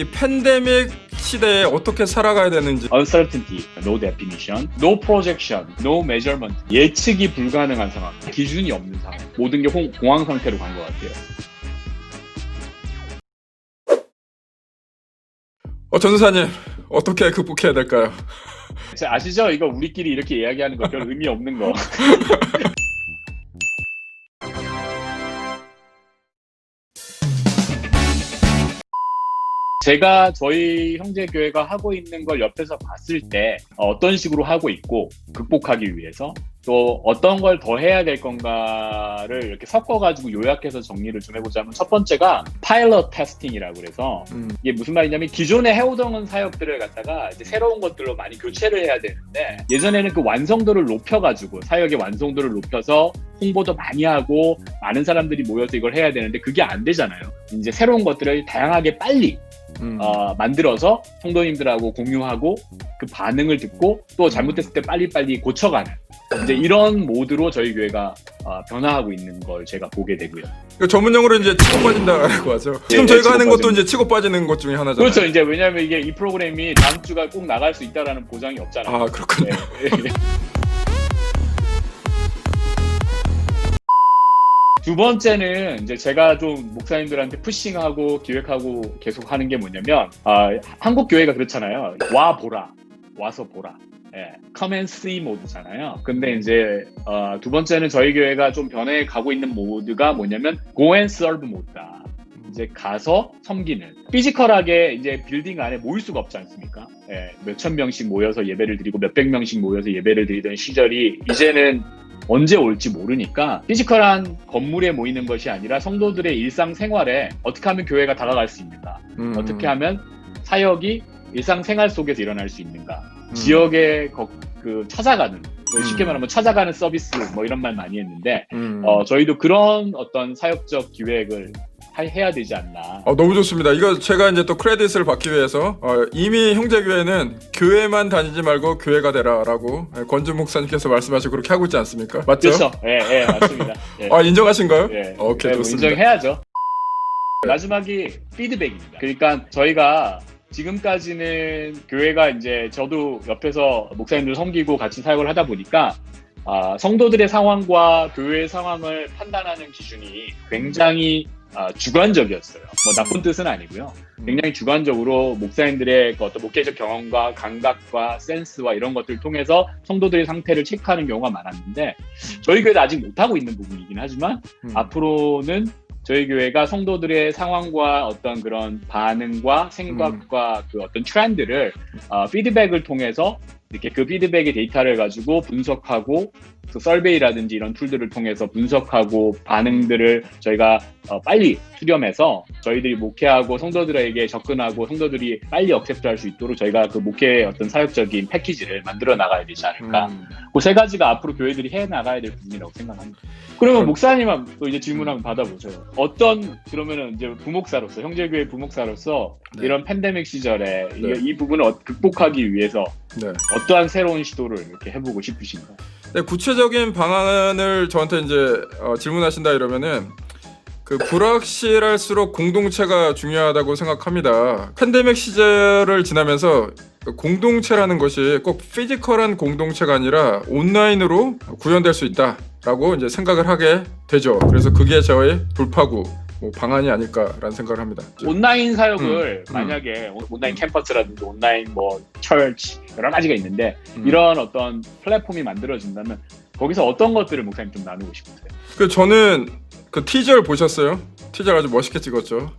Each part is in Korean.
이 팬데믹 시대에 어떻게 살아가야 되는지 uncertainty, no definition, no projection, no measurement. 예측이 불가능한 상황, 기준이 없는 상황. 모든 게 홍- 공황 상태로 간 것 같아요. 어, 전수사님 어떻게 극복해야 될까요? 자, 아시죠? 이거 우리끼리 이렇게 이야기하는 거 별 의미 없는 거. 제가 저희 형제 교회가 하고 있는 걸 옆에서 봤을 때 어, 어떤 식으로 하고 있고 극복하기 위해서 또 어떤 걸 더 해야 될 건가를 이렇게 섞어가지고 요약해서 정리를 좀 해보자면 첫 번째가 파일럿 테스팅이라고 그래서 음, 이게 무슨 말이냐면 기존에 해오던 사역들을 갖다가 이제 새로운 것들로 많이 교체를 해야 되는데 예전에는 그 완성도를 높여가지고 사역의 완성도를 높여서 홍보도 많이 하고 많은 사람들이 모여서 이걸 해야 되는데 그게 안 되잖아요. 이제 새로운 것들을 다양하게 빨리 음. 어, 만들어서 성도님들하고 공유하고 그 반응을 듣고 또 잘못됐을 때 빨리빨리 고쳐가는 이제 이런 모드로 저희 교회가 어, 변화하고 있는 걸 제가 보게 되고요. 이거 전문 용어로 이제 치고 빠진다라고 하죠. 지금 예, 저희가 치고 하는 것도 빠지는. 이제 치고 빠지는 것 중에 하나잖아요. 그렇죠. 이제 왜냐하면 이게 이 프로그램이 다음 주가 꼭 나갈 수 있다라는 보장이 없잖아요. 아 그렇군요. 네. 두 번째는 이제 제가 좀 목사님들한테 푸싱하고 기획하고 계속 하는 게 뭐냐면 아, 한국 교회가 그렇잖아요. 와 보라, 와서 보라. 예, come 모드잖아요. 근데 이제 어, 두 번째는 저희 교회가 좀 변해 가고 있는 모드가 뭐냐면 go and 모드다. 이제 가서 섬기는 피지컬하게 이제 빌딩 안에 모일 수가 없지 않습니까? 예, 몇천 명씩 모여서 예배를 드리고 몇백 명씩 모여서 예배를 드리던 시절이 이제는 언제 올지 모르니까 피지컬한 건물에 모이는 것이 아니라 성도들의 일상 생활에 어떻게 하면 교회가 다가갈 수 있는가? 음, 어떻게 하면 사역이 일상 생활 속에서 일어날 수 있는가? 음. 지역에 거- 그 찾아가는 쉽게 음. 말하면 찾아가는 서비스 뭐 이런 말 많이 했는데 음. 어, 저희도 그런 어떤 사역적 기획을 하- 해야 되지 않나. 어, 너무 좋습니다. 이거 제가 이제 또 크레딧을 받기 위해서 어, 이미 형제교회는 교회만 다니지 말고 교회가 되라라고 예, 권준 목사님께서 말씀하시고 그렇게 하고 있지 않습니까? 맞죠? 그렇죠. 예, 예, 맞습니다. 예. 아 인정하신가요? 예. 오케이 네, 뭐 좋습니다. 인정해야죠. 마지막이 피드백입니다. 그러니까 저희가 지금까지는 교회가 이제 저도 옆에서 목사님들 섬기고 같이 사역을 하다 보니까 아, 성도들의 상황과 교회의 상황을 판단하는 기준이 굉장히 아, 주관적이었어요. 뭐 나쁜 뜻은 아니고요. 굉장히 주관적으로 목사님들의 그 어떤 목회적 경험과 감각과 센스와 이런 것들을 통해서 성도들의 상태를 체크하는 경우가 많았는데 저희 교회도 아직 못하고 있는 부분이긴 하지만 음. 앞으로는 저희 교회가 성도들의 상황과 어떤 그런 반응과 생각과 그 어떤 트렌드를 어, 피드백을 통해서 이렇게 그 피드백의 데이터를 가지고 분석하고 그 설베이라든지 이런 툴들을 통해서 분석하고 반응들을 저희가 어, 빨리 수렴해서 저희들이 목회하고 성도들에게 접근하고 성도들이 빨리 억셉트할 수 있도록 저희가 그 목회의 어떤 사역적인 패키지를 만들어 나가야 되지 않을까. 음. 그세 가지가 앞으로 교회들이 해 나가야 될 부분이라고 생각합니다. 그러면 그럼- 목사님 또 이제 질문 한번 받아보죠. 어떤 그러면은 이제 부목사로서 형제교회 부목사로서 네. 이런 팬데믹 시절에 이- 네. 이, 부분을 어- 극복하기 위해서 네. 어떠한 새로운 시도를 이렇게 해보고 싶으신가요? 네, 구체 적인 방안을 저한테 이제 어, 질문하신다 이러면은 그 불확실할수록 공동체가 중요하다고 생각합니다. 팬데믹 시절을 지나면서 그 공동체라는 것이 꼭 피지컬한 공동체가 아니라 온라인으로 구현될 수 있다라고 이제 생각을 하게 되죠. 그래서 그게 저의 돌파구 뭐 방안이 아닐까라는 생각을 합니다. 온라인 사역을 음, 음. 만약에 온- 온라인 캠퍼스라든지 온라인 뭐 철치 여러 가지가 있는데 음. 이런 어떤 플랫폼이 만들어진다면 거기서 어떤 것들을 목사님 좀 나누고 싶으세요? 그 저는 그 티저를 보셨어요? 티저 아주 멋있게 찍었죠.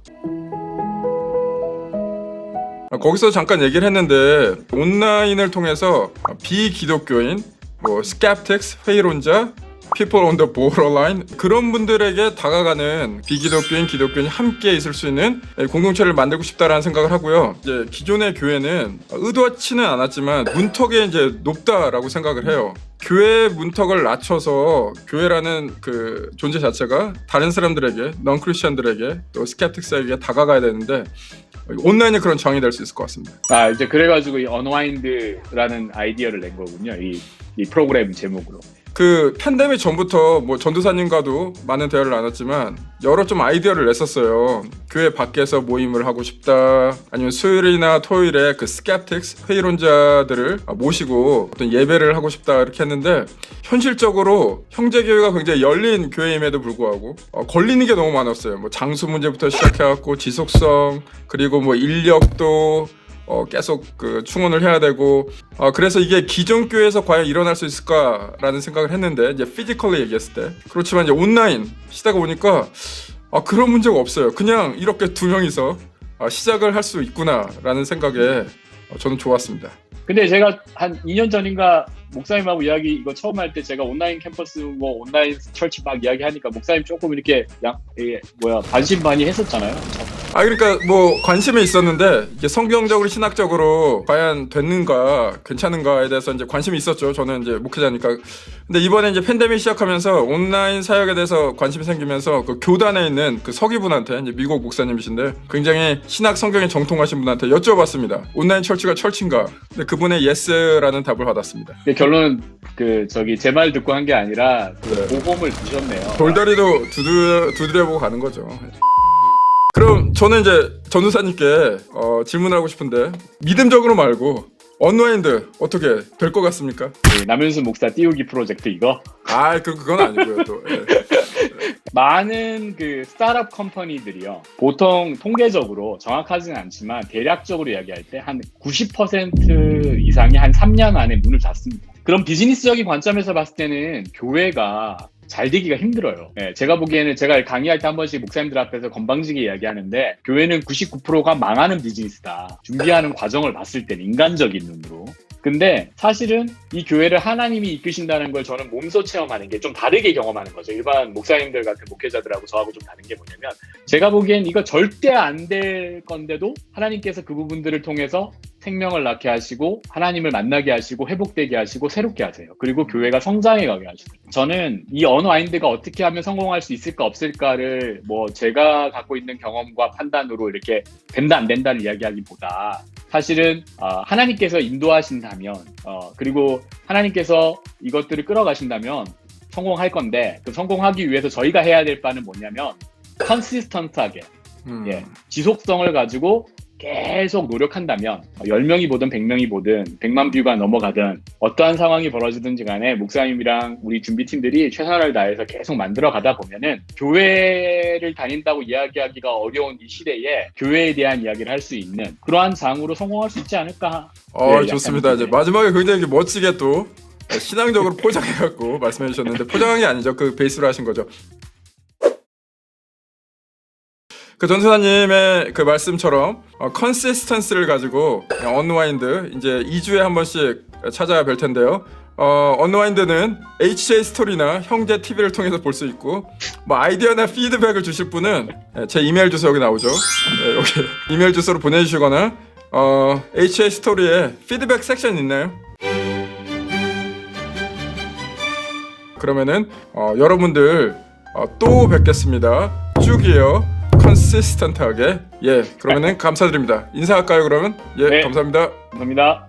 아, 거기서 잠깐 얘기를 했는데 온라인을 통해서 비기독교인, 뭐 skeptics, 회의론자, people on the borderline 그런 분들에게 다가가는 비기독교인, 기독교인이 함께 있을 수 있는 공동체를 만들고 싶다라는 생각을 하고요. 이제 기존의 교회는 의도치는 않았지만 문턱이 이제 높다라고 생각을 해요. 교회 문턱을 낮춰서 교회라는 그 존재 자체가 다른 사람들에게, 넌 크리스천들에게 또 스캡틱스에게 다가가야 되는데 온라인이 그런 장이 될 수 있을 것 같습니다. 아 이제 그래가지고 이 언와인드라는 아이디어를 낸 거군요. 이, 이 프로그램 제목으로. 그 팬데믹 전부터 뭐 전도사님과도 많은 대화를 나눴지만 여러 좀 아이디어를 냈었어요. 교회 밖에서 모임을 하고 싶다. 아니면 수요일이나 토요일에 그 스캡틱스 회의론자들을 모시고 어떤 예배를 하고 싶다 이렇게 했는데 현실적으로 형제 교회가 굉장히 열린 교회임에도 불구하고 어, 걸리는 게 너무 많았어요. 뭐 장수 문제부터 시작해갖고 지속성 그리고 뭐 인력도 어, 계속 그 충원을 해야 되고 어, 그래서 이게 기존 교회에서 과연 일어날 수 있을까라는 생각을 했는데 이제 피지컬리 얘기했을 때 그렇지만 이제 온라인 시대가 오니까 아 그런 문제가 없어요. 그냥 이렇게 두 명이서 아, 시작을 할 수 있구나라는 생각에 어, 저는 좋았습니다. 근데 제가 한 2년 전인가 목사님하고 이야기 이거 처음 할 때 제가 온라인 캠퍼스 뭐 온라인 철치 막 이야기하니까 목사님 조금 이렇게 양 예, 뭐야 반신반의 했었잖아요. 아 그러니까 뭐 관심이 있었는데 이게 성경적으로 신학적으로 과연 됐는가 괜찮은가에 대해서 이제 관심이 있었죠. 저는 이제 목회자니까. 근데 이번에 이제 팬데믹 시작하면서 온라인 사역에 대해서 관심이 생기면서 그 교단에 있는 그 서기분한테 이제 미국 목사님이신데 굉장히 신학 성경에 정통하신 분한테 여쭤봤습니다. 온라인 철치가 철치인가? 근데 그분의 예스라는 답을 받았습니다. 결론은 그 저기 제 말 듣고 한 게 아니라 그 네. 보험을 주셨네요. 돌다리도 두드, 두드려보고 가는 거죠. 그럼 저는 이제 전우사님께 어, 질문하고 싶은데 믿음적으로 말고 언와인드 어떻게 될 것 같습니까? 그 남윤수 목사 띄우기 프로젝트 이거 아, 그 그건 아니고요 또. 예. 많은 그 스타트업 컴퍼니들이요. 보통 통계적으로 정확하지는 않지만 대략적으로 이야기할 때 한 90% 이상이 한 3년 안에 문을 닫습니다. 그럼 비즈니스적인 관점에서 봤을 때는 교회가 잘 되기가 힘들어요. 예, 제가 보기에는 제가 강의할 때 한 번씩 목사님들 앞에서 건방지게 이야기하는데 교회는 99%가 망하는 비즈니스다. 준비하는 과정을 봤을 때는 인간적인 눈으로. 근데 사실은 이 교회를 하나님이 이끄신다는 걸 저는 몸소 체험하는 게 좀 다르게 경험하는 거죠. 일반 목사님들 같은 목회자들하고 저하고 좀 다른 게 뭐냐면 제가 보기엔 이거 절대 안 될 건데도 하나님께서 그 부분들을 통해서 생명을 낳게 하시고 하나님을 만나게 하시고 회복되게 하시고 새롭게 하세요. 그리고 교회가 성장해 가게 하시고 저는 이 언와인드가 어떻게 하면 성공할 수 있을까 없을까를 뭐 제가 갖고 있는 경험과 판단으로 이렇게 된다 안 된다를 이야기하기보다 사실은 어, 하나님께서 인도하신다면 어, 그리고 하나님께서 이것들을 끌어가신다면 성공할 건데 그 성공하기 위해서 저희가 해야 될 바는 뭐냐면 컨시스턴트하게 음. 예, 지속성을 가지고 계속 노력한다면 10명이 보든 100명이 보든 100만 뷰가 넘어가든 어떠한 상황이 벌어지든지 간에 목사님이랑 우리 준비팀들이 최선을 다해서 계속 만들어 가다 보면은 교회를 다닌다고 이야기하기가 어려운 이 시대에 교회에 대한 이야기를 할 수 있는 그러한 장으로 성공할 수 있지 않을까 어, 예, 약간 좋습니다. 이제. 마지막에 굉장히 멋지게 또 신앙적으로 포장해갖고 말씀해 주셨는데 포장한 게 아니죠. 그 베이스로 하신 거죠. 그 전수사님의 그 말씀처럼 어, 컨시스턴스를 가지고 언와인드 이제 2주에 한 번씩 찾아야 뵐 텐데요. 어, 언와인드는 HJ 스토리나 형제 TV를 통해서 볼 수 있고 뭐 아이디어나 피드백을 주실 분은 예, 제 이메일 주소 여기 나오죠. 예, 여기 이메일 주소로 보내주시거나 어, HJ 스토리에 피드백 섹션 있나요? 그러면은 어, 여러분들 어, 또 뵙겠습니다. 쭉이요. 컨시스턴트하게. 예. 그러면은 감사드립니다. 인사할까요, 그러면? 예, 네. 감사합니다. 감사합니다.